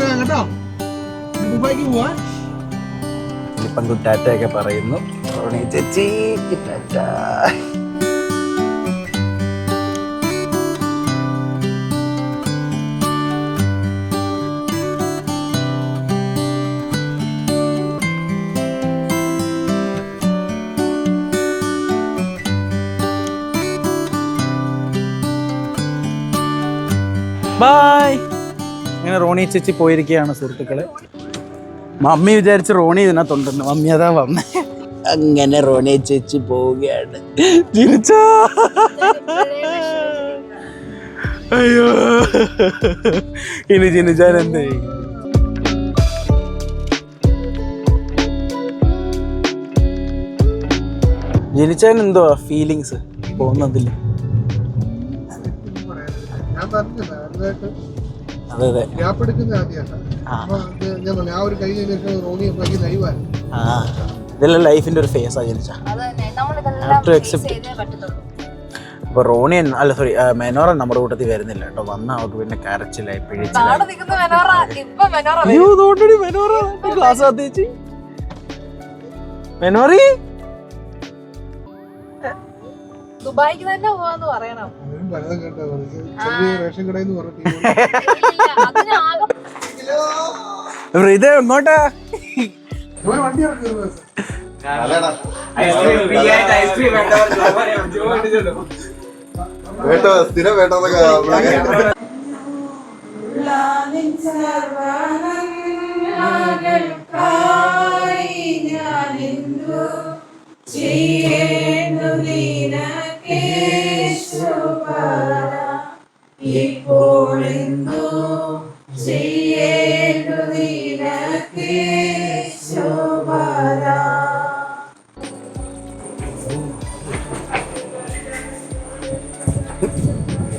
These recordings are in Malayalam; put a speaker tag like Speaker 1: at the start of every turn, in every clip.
Speaker 1: വരാം കേട്ടോ. ദുബായിക്ക് പോവാ.
Speaker 2: ഇപ്പം കുറ്റാറ്റയൊക്കെ പറയുന്നു. ചേച്ചി ടാറ്റ. ബായ് അങ്ങനെ റോണി ചേച്ചി പോയിരിക്കുകയാണ് സുഹൃത്തുക്കളെ. മമ്മി വിചാരിച്ച് റോണി ഇതിനകത്തുണ്ടെന്ന്. മമ്മി അതാ വന്നേ. അങ്ങനെ റോണി ചേച്ചി പോവുകയാണ്. തിരിച്ചോ അയ്യോ. ഇനി ചിനിച്ചാൻ എന്തേ ജനിച്ചാൽ എന്തോ ഫീലിങ്സ് പോകുന്നതിൽ
Speaker 1: ഞാൻ പറഞ്ഞില്ല.
Speaker 2: അതെ അതെ.
Speaker 1: ഗ്യാപ്പ് എടുക്കുന്ന
Speaker 2: ആ.
Speaker 1: ഒരു കഴിഞ്ഞ ശേഷം റോണി
Speaker 2: ഇതെല്ലാം ലൈഫിന്റെ ഒരു ഫേസാ ജനിച്ച. അപ്പൊ റോണി അല്ല സോറി മെനോറ നമ്മുടെ കൂട്ടത്തിൽ വരുന്നില്ല കേട്ടോ. വന്ന അവർക്ക് പിന്നെ കരച്ചിലായി പിഴിച്ചിലായി.
Speaker 3: നിൽക്കുന്ന മെനോറ? ദുബായിക്ക് തന്നെ പോവാന്ന് പറയണം.
Speaker 1: പലതും കേട്ടോ റേഷൻ കടയിൽ
Speaker 2: ഇത് എങ്ങോട്ടാ?
Speaker 1: വണ്ടി ഇറക്കുന്നത്
Speaker 4: വേട്ടോ സ്ഥിരം വേട്ടോന്നൊക്കെ നമ്മൾ കേട്ടിട്ടുണ്ട്.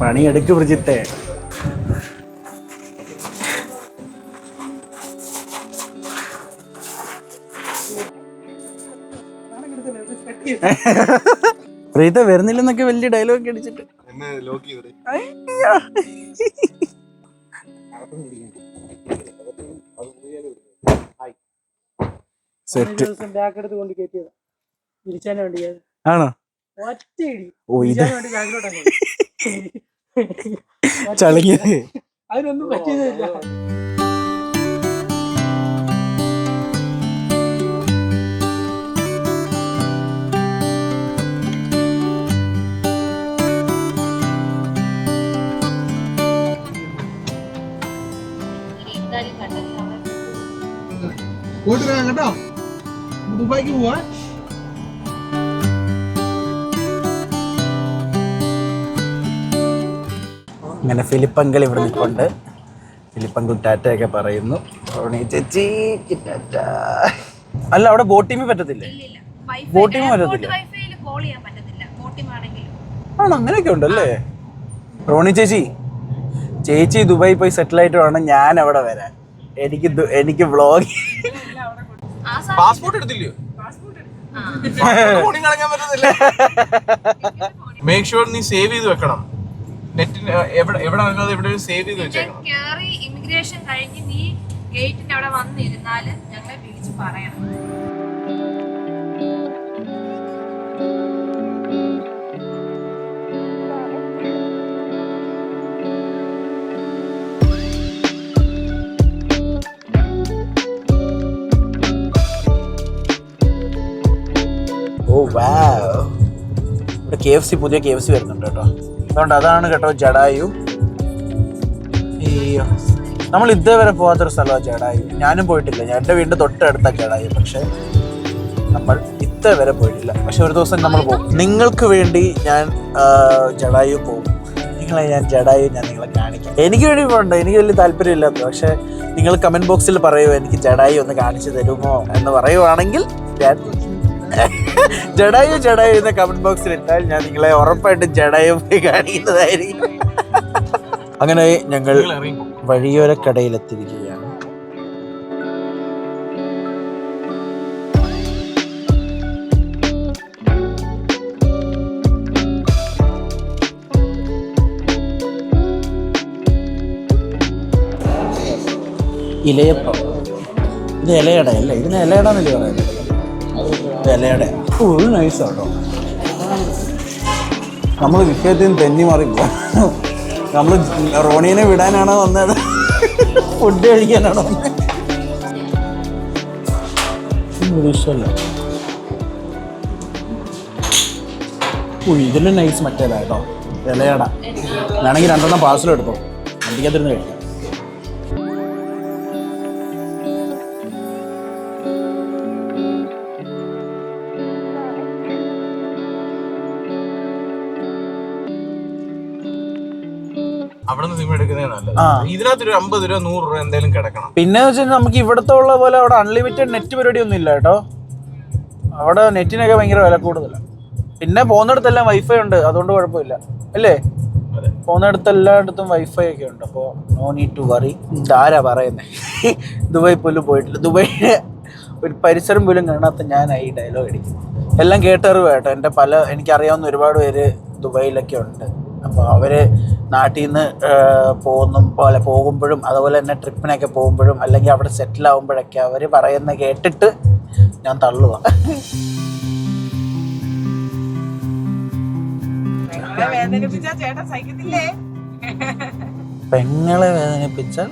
Speaker 2: പണിയെടുക്ക് പ്രീത വരുന്നില്ലെന്നൊക്കെ വലിയ ഡയലോഗ് അടിച്ചിട്ട്.
Speaker 4: എന്നെ ലോക്ക് ചെയ്തേ
Speaker 2: അയ്യോ. സെറ്റ് ആണോ? ഓ ഇത് ചളിങ്ങിയത്.
Speaker 5: അതിനൊന്നും പറ്റിയതില്ല
Speaker 1: പോയിട്ട് വരാം കേട്ടോ ദുബായിക്ക് പോവാ.
Speaker 2: അങ്ങനെ ഫിലിപ്പങ്കൽ ഇവിടെ നിൽപ്പുണ്ട്. ഫിലിപ്പങ്കൽ ടാറ്റയൊക്കെ പറയുന്നു. റോണി ചേച്ചി ടാറ്റ. അല്ല അവിടെ ബോട്ടിമി പറ്റത്തില്ലേ? ബോട്ടിങ് പറ്റത്തില്ല? ആണോ? അങ്ങനെയൊക്കെ ഉണ്ടല്ലേ? റോണി ചേച്ചി ചേച്ചി ദുബായി പോയി സെറ്റിൽ ആയിട്ട് വേണം ഞാൻ അവിടെ വരാൻ. എനിക്ക് എനിക്ക് വ്ളോഗ്
Speaker 6: പാസ്പോർട്ട് എടുത്തില്ലയോ? മേക്ക് ഷുവർ നീ സേവ് ചെയ്ത് വെക്കണം. നെറ്റിന് എവിടെ എവിടെ വന്നത് എവിടെ സേവ് ചെയ്ത് വെച്ചേക്കണം.
Speaker 3: കേറി ഇമിഗ്രേഷൻ കഴിഞ്ഞ് നീ ഗേറ്റിന്റെ അവിടെ വന്നിരുന്നാൽ ഞങ്ങളെ വിളിച്ച് പറയണം.
Speaker 2: കെ എഫ് സി പുതിയ കെ എഫ് സി വരുന്നുണ്ട് കേട്ടോ. അതുകൊണ്ട് അതാണ് കേട്ടോ ജഡായു. അയ്യോ നമ്മൾ ഇതേവരെ പോകാത്തൊരു സ്ഥലമാണ് ജഡായു. ഞാനും പോയിട്ടില്ല. ഞാൻ എന്റെ വീടിന്റെ തൊട്ടടുത്ത ജഡായു പക്ഷേ നമ്മൾ ഇതേവരെ പോയിട്ടില്ല. പക്ഷെ ഒരു ദിവസം നമ്മൾ പോകും. നിങ്ങൾക്ക് വേണ്ടി ഞാൻ ജഡായു പോകും. നിങ്ങളെ ഞാൻ ജഡായു ഞാൻ നിങ്ങളെ കാണിക്കാം. എനിക്ക് വേണ്ടി പോകണ്ട. എനിക്ക് വലിയ താല്പര്യമില്ലാത്ത പക്ഷേ നിങ്ങൾ കമന്റ് ബോക്സിൽ പറയുമോ എനിക്ക് ജഡായു ഒന്ന് കാണിച്ചു തരുമോ? എന്ന് പറയുവാണെങ്കിൽ ഞാൻ ജഡായു ജഡായു എന്ന കമന്റ് ബോക്സിൽ ഇട്ടാൽ ഞാൻ നിങ്ങളെ ഉറപ്പായിട്ടും ജഡായു പോയി കാണിക്കുന്നതായിരിക്കും. അങ്ങനെ ഞങ്ങൾ
Speaker 6: വഴിയോര
Speaker 2: കടയിലെത്തിരിക്കുകയാണ് ഇലയപ്പം. ഇത് ഇലയട അല്ലേ ഇതിന് ഇലയടന്നല്ലേ പറയുന്നത്? ഇത് ഒരു കേട്ടോ നമ്മൾ വിഷയത്തിൽ നിന്ന് തെന്നി മാറിപ്പോ നമ്മൾ റോണീനെ വിടാനാണോ വന്നത്? ഫുഡ് കഴിക്കാനാണോ ഇഷ്ടമല്ല. നൈസ് മറ്റേതാ കേട്ടോ. ഇലയട. വേണമെങ്കിൽ രണ്ടെണ്ണം പാഴ്സൽ എടുത്തോ. വണ്ടിക്കകത്തിരുന്ന് കഴിക്കാം.
Speaker 6: നല്ലത്. ഇതിനകത്ത് ഒരു അമ്പത് രൂപ നൂറ് രൂപ എന്തായാലും കിടക്കണം.
Speaker 2: പിന്നെ വെച്ചാൽ നമുക്ക് ഇവിടത്തെ ഉള്ള പോലെ അവിടെ അൺലിമിറ്റഡ് നെറ്റ് പരിപാടി ഒന്നും ഇല്ല കേട്ടോ. അവിടെ നെറ്റിനൊക്കെ ഭയങ്കര വില കൂടുതലാണ് പിന്നെ പോകുന്നിടത്തെല്ലാം വൈഫൈ ഉണ്ട് അതുകൊണ്ട് കുഴപ്പമില്ല. അല്ലേ? പോകുന്നിടത്ത് എല്ലായിടത്തും വൈഫൈ ഒക്കെ ഉണ്ട്. അപ്പോൾ നോ നീഡ് ടു വറി ഇതാരാ പറയുന്നത് ദുബായ് പോലും പോയിട്ടില്ല. ദുബായിലെ ഒരു പരിസരം പോലും കാണാത്ത ഞാൻ ഈ ഡയലോഗ് അടിക്കും എല്ലാം കേട്ടറിവ് കേട്ടോ. എന്റെ പല എനിക്കറിയാവുന്ന ഒരുപാട് പേര് ദുബായിലൊക്കെ ഉണ്ട്. അപ്പോൾ അവർ നാട്ടിൽ നിന്ന് പോകുന്ന പോലെ പോകുമ്പോഴും അതുപോലെ തന്നെ ട്രിപ്പിനൊക്കെ പോകുമ്പോഴും അല്ലെങ്കിൽ അവിടെ സെറ്റിൽ ആകുമ്പോഴൊക്കെ അവർ പറയുന്ന കേട്ടിട്ട് ഞാൻ തള്ളുക പെങ്ങളെ വേദനിപ്പിച്ചാൽ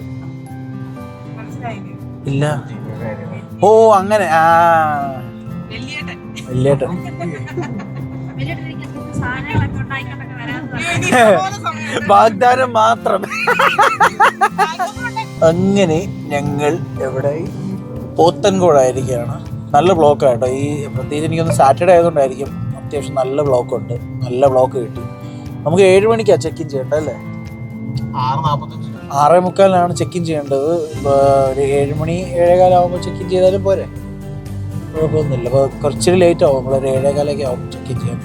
Speaker 2: ഇല്ല. ഓ അങ്ങനെ. ആ.
Speaker 3: വലിയ
Speaker 2: വലിയേട്ടൻ വാഗ്ദാനം മാത്രം. അങ്ങനെ ഞങ്ങൾ എവിടെ? പോത്തൻകോടായിരിക്കുകയാണ് നല്ല ബ്ലോക്ക് കേട്ടോ. ഈ പ്രത്യേകിച്ച് എനിക്കൊന്ന് സാറ്റർഡേ ആയതുകൊണ്ടായിരിക്കും അത്യാവശ്യം നല്ല ബ്ലോക്ക് ഉണ്ട്. നല്ല ബ്ലോക്ക് കിട്ടി. നമുക്ക് ഏഴ് മണിക്കാണ് ചെക്ക് ഇൻ ചെയ്യേണ്ടത് അല്ലേ?
Speaker 6: ആറ്
Speaker 2: മുക്കാലിനാണ് ചെക്ക് ഇൻ ചെയ്യേണ്ടത്. ഒരു ഏഴ് മണി ഏഴേകാലാവുമ്പോൾ ചെക്ക് ഇൻ ചെയ്താലും പോരെ? കുഴപ്പമൊന്നുമില്ല. അപ്പോൾ കുറച്ചൊരു ലേറ്റ് ആവും. നമ്മളൊരു ഏഴേകാലൊക്കെ ആവും ചെക്ക് ഇൻ ചെയ്യാൻ.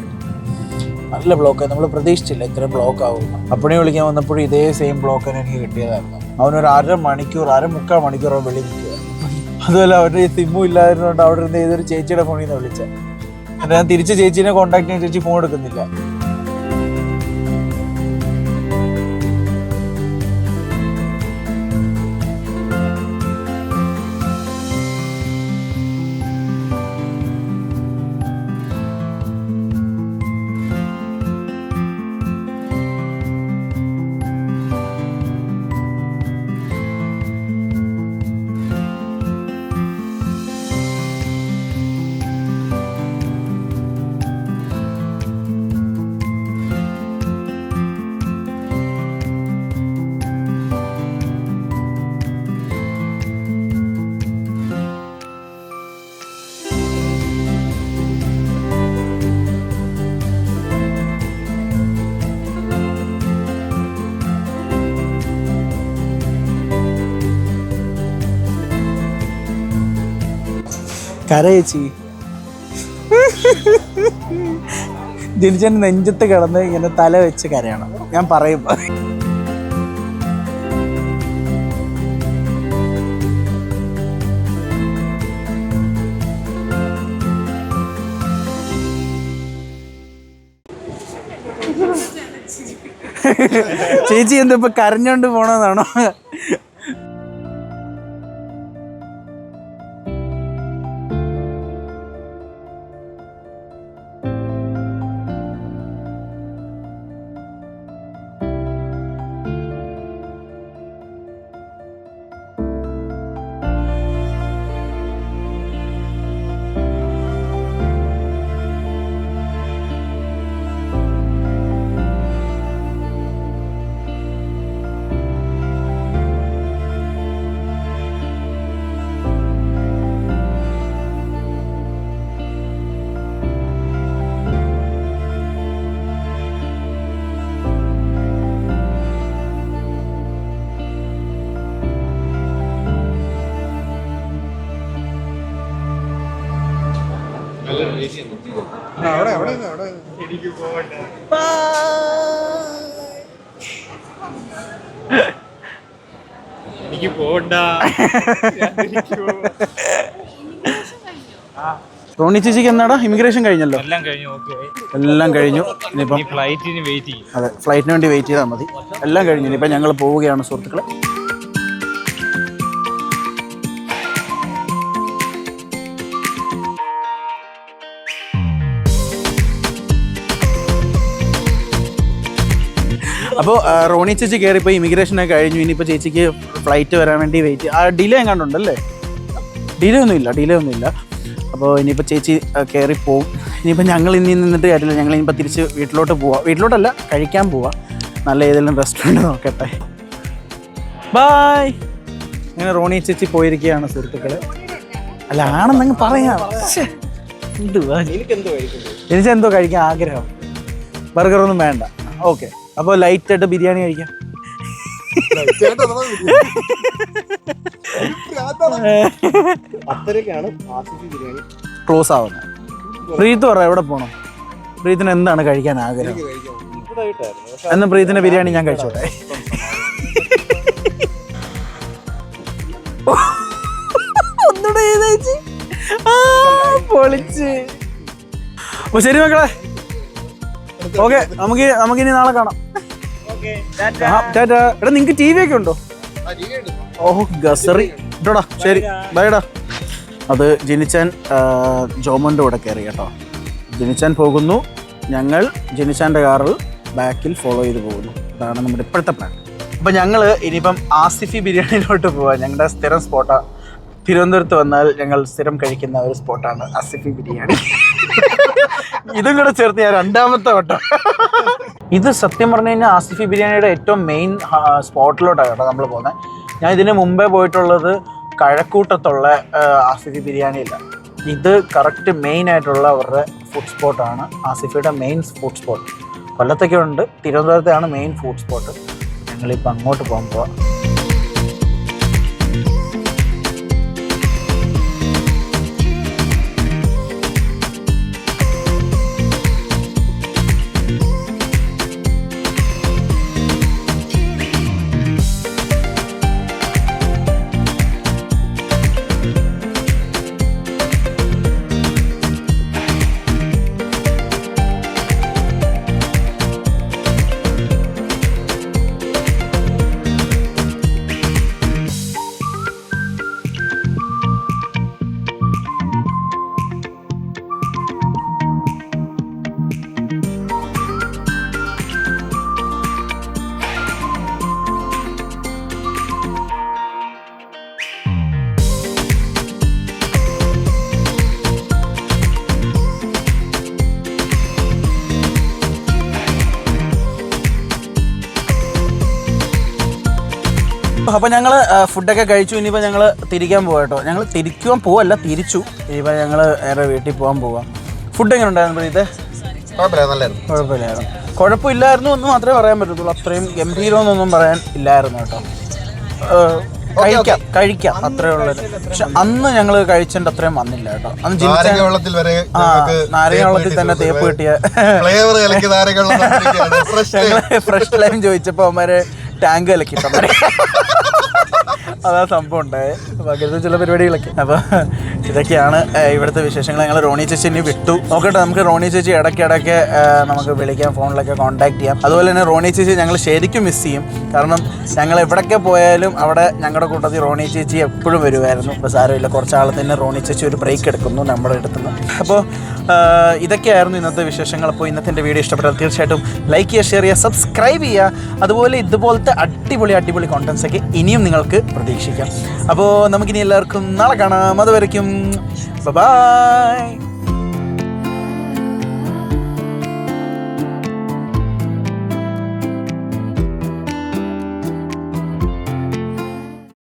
Speaker 2: നല്ല ബ്ലോക്ക് നമ്മൾ പ്രതീക്ഷിച്ചില്ല ഇത്രയും ബ്ലോക്ക് ആവും അപ്പണി വിളിക്കാൻ വന്നപ്പോഴും ഇതേ സെയിം ബ്ലോക്ക് തന്നെ എനിക്ക് കിട്ടിയതായിരുന്നു. അവനൊരു അര മണിക്കൂർ അര മുക്കാൽ മണിക്കൂറോ വെളി നിൽക്കുക അതുപോലെ അവരുടെ ഈ സിമ്മും ഇല്ലായിരുന്നോണ്ട് അവിടെ ഇരുന്ന് ഏതൊരു ചേച്ചിയുടെ ഫോണിൽ നിന്ന് വിളിച്ചത് എന്നിട്ട് ഞാൻ തിരിച്ച് ചേച്ചീനെ കോൺടാക്ട് ചെയ്യാൻ ചേച്ചി ഫോൺ എടുക്കുന്നില്ല. കരയേച്ചി. ദിലിജൻ നെഞ്ചത്ത് കിടന്ന് ഇങ്ങനെ തല വെച്ച് കരയണം. ഞാൻ പറയും. ചേച്ചി എന്താ ഇപ്പൊ കരഞ്ഞോണ്ട് പോണെന്നാണോ
Speaker 5: പോണ്ട
Speaker 2: റോണി ചേച്ചിക്ക് എന്നാടാ? ഇമിഗ്രേഷൻ കഴിഞ്ഞല്ലോ.
Speaker 5: എല്ലാം കഴിഞ്ഞു ഓക്കെ
Speaker 2: എല്ലാം കഴിഞ്ഞു. ഇനിയിപ്പം
Speaker 5: ഫ്ലൈറ്റിന് വെയിറ്റ് ചെയ്യും.
Speaker 2: അതെ ഫ്ലൈറ്റിന് വേണ്ടി വെയിറ്റ് ചെയ്താൽ മതി. എല്ലാം കഴിഞ്ഞു. ഇനിയിപ്പം ഞങ്ങൾ പോവുകയാണ് സുഹൃത്തുക്കളെ. അപ്പോൾ റോണി ചേച്ചി കയറിപ്പോൾ ഇമിഗ്രേഷനൊക്കെ കഴിഞ്ഞു. ഇനിയിപ്പോൾ ചേച്ചിക്ക് ഫ്ലൈറ്റ് വരാൻ വേണ്ടി വെയിറ്റ് ആ ഡിലേ എങ്ങാണ്ടുണ്ടല്ലേ ഡിലേ ഒന്നുമില്ല ഡിലേ ഒന്നുമില്ല അപ്പോൾ ഇനിയിപ്പോൾ ചേച്ചി കയറി പോവും. ഇനിയിപ്പോൾ ഞങ്ങൾ ഇനി നിന്നിട്ട് കാര്യമില്ല. ഞങ്ങൾ ഇനിയിപ്പോൾ തിരിച്ച് വീട്ടിലോട്ട് പോവാം. വീട്ടിലോട്ടല്ല കഴിക്കാൻ പോവാം. നല്ല ഏതെങ്കിലും റെസ്റ്റോറന്റ് നോക്കട്ടെ. ബായ് ഇങ്ങനെ റോണി ചേച്ചി പോയിരിക്കുകയാണ് സുഹൃത്തുക്കളെ. അല്ല ആണെന്നങ്ങ് പറയാം. എനിക്കെന്തോ എന്തുവാ? എനിക്ക് എന്തോ കഴിക്കാൻ ആഗ്രഹം. ബർഗറൊന്നും വേണ്ട. ഓക്കെ. അപ്പോൾ ലൈറ്റ് ആയിട്ട് ബിരിയാണി കഴിക്കാം. ക്ലോസ് ആവുന്നത് പ്രീത്ത് പറ എവിടെ പോണം? പ്രീത്തിന് എന്താണ് കഴിക്കാൻ ആഗ്രഹം? എന്നാ പ്രീത്തിന്റെ ബിരിയാണി ഞാൻ കഴിച്ചോട്ടെ. ഒന്നുകൂടെ പൊളിച്ച്. അപ്പൊ ശരി മക്കളെ. ഓക്കെ നമുക്ക് നമുക്ക് ഇനി നാളെ കാണാം. ടാറ്റാ. എടാ നിങ്ങക്ക് ടി വി ഒക്കെ ഉണ്ടോ? ഓ ഗസറി. ഇട്ടോടാ ശരി. ബൈഡാ അത് ജനിച്ചാൻ ജോമോന്റെ കൂടെ കയറി കേട്ടോ. ജനിച്ചാൻ പോകുന്നു. ഞങ്ങൾ ജനിച്ചാന്റെ കാറിൽ ബാക്കിൽ ഫോളോ ചെയ്ത് പോകുന്നു. അതാണ് നമ്മുടെ ഇപ്പോഴത്തെ പ്ലാൻ അപ്പം ഞങ്ങൾ ഇനിയിപ്പം ആസിഫി ബിരിയാണിയിലോട്ട് പോവാം. ഞങ്ങളുടെ സ്ഥിരം സ്പോട്ടാണ് തിരുവനന്തപുരത്ത് വന്നാൽ ഞങ്ങൾ സ്ഥിരം കഴിക്കുന്ന ഒരു സ്പോട്ടാണ് ആസിഫി ബിരിയാണി. ഇതും കൂടെ ചേർത്ത് ഞാൻ രണ്ടാമത്തെ വട്ടം. ഇത് സത്യം പറഞ്ഞു കഴിഞ്ഞാൽ ആസിഫി ബിരിയാണിയുടെ ഏറ്റവും മെയിൻ സ്പോട്ടിലോട്ടാണ് കേട്ടോ നമ്മൾ പോകുന്നത് ഞാൻ ഇതിന് മുമ്പേ പോയിട്ടുള്ളത് കഴക്കൂട്ടത്തുള്ള ആസിഫി ബിരിയാണിയില്ല ഇത് കറക്റ്റ് മെയിൻ ആയിട്ടുള്ള അവരുടെ ഫുഡ് സ്പോട്ടാണ് ആസിഫിയുടെ മെയിൻ ഫുഡ് സ്പോട്ട് കൊല്ലത്തൊക്കെ ഉണ്ട്. തിരുവനന്തപുരത്താണ് മെയിൻ ഫുഡ് സ്പോട്ട് ഞങ്ങളിപ്പോൾ അങ്ങോട്ട് പോകാൻ അപ്പോൾ ഞങ്ങൾ ഫുഡൊക്കെ കഴിച്ചു. ഇനിയിപ്പോൾ ഞങ്ങൾ തിരിക്കാൻ പോവാം കേട്ടോ. ഞങ്ങൾ തിരിക്കുവാൻ പോവല്ല തിരിച്ചു. ഇനിയിപ്പോൾ ഞങ്ങൾ വേറെ വീട്ടിൽ പോകാൻ പോവാം. ഫുഡ് എങ്ങനെ ഉണ്ടായിരുന്നു പ്രീത്തെ? കുഴപ്പമില്ലായിരുന്നു. കുഴപ്പമില്ലായിരുന്നു എന്ന് മാത്രമേ പറയാൻ പറ്റത്തുള്ളൂ. അത്രയും ഗംഭീരമെന്നൊന്നും പറയാൻ ഇല്ലായിരുന്നു കേട്ടോ. കഴിക്കാം കഴിക്കാം അത്രേ ഉള്ളത് പക്ഷെ അന്ന് ഞങ്ങൾ കഴിച്ചിട്ട് അത്രയും വന്നില്ല കേട്ടോ. അന്ന്
Speaker 4: നാരങ്ങ വെള്ളത്തിൽ വരെ
Speaker 2: ആ നാരങ്ങ വെള്ളത്തിൽ തന്നെ തേപ്പ് കിട്ടിയ ഞങ്ങൾ ഫ്രഷ് ലൈം ചോദിച്ചപ്പോൾ അവന്മാര് ടാങ്ക് കലക്കിട്ടന്മാരെ അതാ സംഭവം ഉണ്ടായേ. അപ്പൊ അങ്ങനത്തെ ചില പരിപാടികളൊക്കെ. അപ്പോൾ ഇതൊക്കെയാണ് ഇവിടുത്തെ വിശേഷങ്ങൾ. ഞങ്ങൾ റോണി ചേച്ചിനെ വിട്ടു. നോക്കട്ടെ നമുക്ക് റോണി ചേച്ചി ഇടയ്ക്കിടയ്ക്ക് നമുക്ക് വിളിക്കാം ഫോണിലൊക്കെ കോൺടാക്ട് ചെയ്യാം. അതുപോലെ തന്നെ റോണി ചേച്ചി ഞങ്ങൾ ശരിക്കും മിസ് ചെയ്യും. കാരണം ഞങ്ങൾ എവിടെയൊക്കെ പോയാലും അവിടെ ഞങ്ങളുടെ കൂട്ടത്തിൽ റോണി ചേച്ചി എപ്പോഴും വരുമായിരുന്നു ഇപ്പോൾ സാരമില്ല കുറച്ചാളത്തിന് റോണി ചേച്ചി ഒരു ബ്രേക്ക് എടുക്കുന്നു നമ്മുടെ അടുത്തുനിന്ന് അപ്പോൾ ഇതൊക്കെയായിരുന്നു ഇന്നത്തെ വിശേഷങ്ങൾ. അപ്പോൾ ഇന്നത്തെ എന്റെ വീഡിയോ ഇഷ്ടപ്പെട്ടാൽ തീർച്ചയായിട്ടും ലൈക്ക് ചെയ്യുക ഷെയർ ചെയ്യുക സബ്സ്ക്രൈബ് ചെയ്യുക. അതുപോലെ ഇതുപോലത്തെ അടിപൊളി അടിപൊളി കോണ്ടൻസ് ഒക്കെ ഇനിയും നിങ്ങൾക്ക് പ്രതീക്ഷിക്കാം. അപ്പോൾ നമുക്കിനി എല്ലാവർക്കും നാളെ കാണാം. അതുവരയ്ക്കും ബൈ